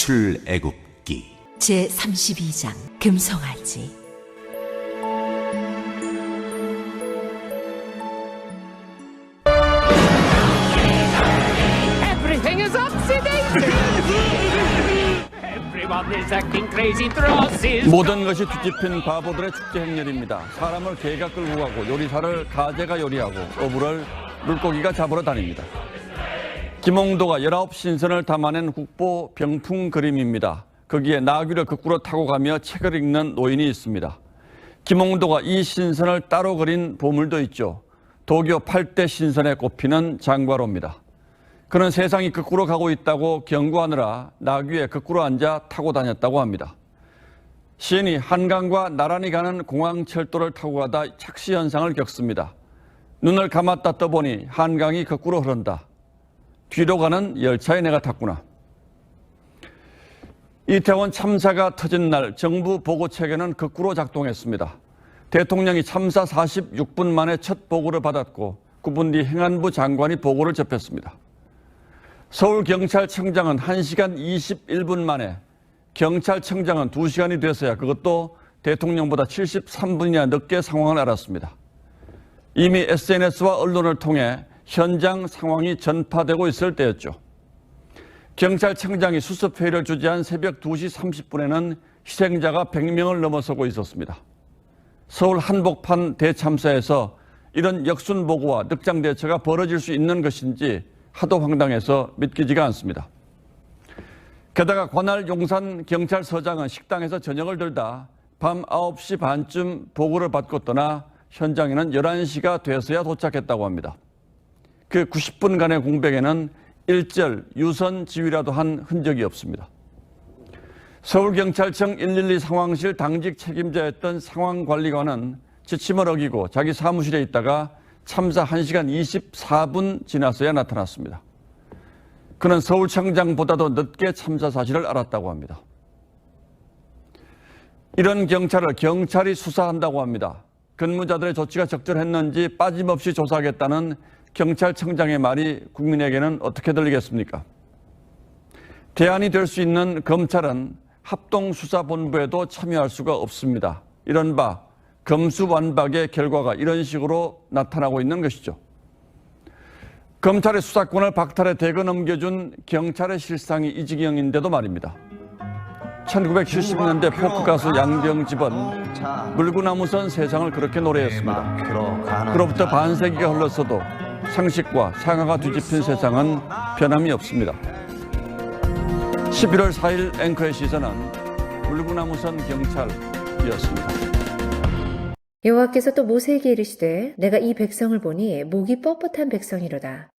출애굽기 제 32장 금송아지 Everything is! Everyone is acting crazy Drosses! 모든 것이 뒤집힌 바보들의 축제 행렬입니다. 사람을 개가 끌고 가고 요리사를 가재가 요리하고 어부를 물고기가 잡으러 다닙니다. 김홍도가 19신선을 담아낸 국보 병풍 그림입니다. 거기에 나귀를 거꾸로 타고 가며 책을 읽는 노인이 있습니다. 김홍도가 이 신선을 따로 그린 보물도 있죠. 도교 8대 신선에 꼽히는 장과로입니다. 그는 세상이 거꾸로 가고 있다고 경고하느라 나귀에 거꾸로 앉아 타고 다녔다고 합니다. 시인이 한강과 나란히 가는 공항 철도를 타고 가다 착시 현상을 겪습니다. 눈을 감았다 떠보니 한강이 거꾸로 흐른다. 뒤로 가는 열차에 내가 탔구나. 이태원 참사가 터진 날 정부 보고 체계는 거꾸로 작동했습니다. 대통령이 참사 46분 만에 첫 보고를 받았고 9분 뒤 행안부 장관이 보고를 접했습니다. 서울경찰청장은 1시간 21분 만에 경찰청장은 2시간이 돼서야 그것도 대통령보다 73분이나 늦게 상황을 알았습니다. 이미 SNS와 언론을 통해 현장 상황이 전파되고 있을 때였죠. 경찰청장이 수습회의를 주재한 새벽 2시 30분에는 희생자가 100명을 넘어서고 있었습니다. 서울 한복판 대참사에서 이런 역순 보고와 늑장 대처가 벌어질 수 있는 것인지 하도 황당해서 믿기지가 않습니다. 게다가 관할 용산 경찰서장은 식당에서 저녁을 들다 밤 9시 반쯤 보고를 받고 떠나 현장에는 11시가 돼서야 도착했다고 합니다. 그 90분간의 공백에는 일절 유선 지휘라도 한 흔적이 없습니다. 서울경찰청 112 상황실 당직 책임자였던 상황관리관은 지침을 어기고 자기 사무실에 있다가 참사 1시간 24분 지나서야 나타났습니다. 그는 서울청장보다도 늦게 참사 사실을 알았다고 합니다. 이런 경찰을 경찰이 수사한다고 합니다. 근무자들의 조치가 적절했는지 빠짐없이 조사하겠다는 경찰청장의 말이 국민에게는 어떻게 들리겠습니까? 대안이 될 수 있는 검찰은 합동수사본부에도 참여할 수가 없습니다. 이런 바 검수완박의 결과가 이런 식으로 나타나고 있는 것이죠. 검찰의 수사권을 박탈해 대거 넘겨준 경찰의 실상이 이 지경인데도 말입니다. 1970년대 포크 가수 양병집은 물구나무선 세상을 그렇게 노래했습니다. 그로부터 반세기가 흘렀어도 상식과 상하가 뒤집힌 세상은 변함이 없습니다. 11월 4일 앵커의 시선은 물구나무선 경찰이었습니다. 여호와께서 또 모세에게 이르시되 내가 이 백성을 보니 목이 뻣뻣한 백성이로다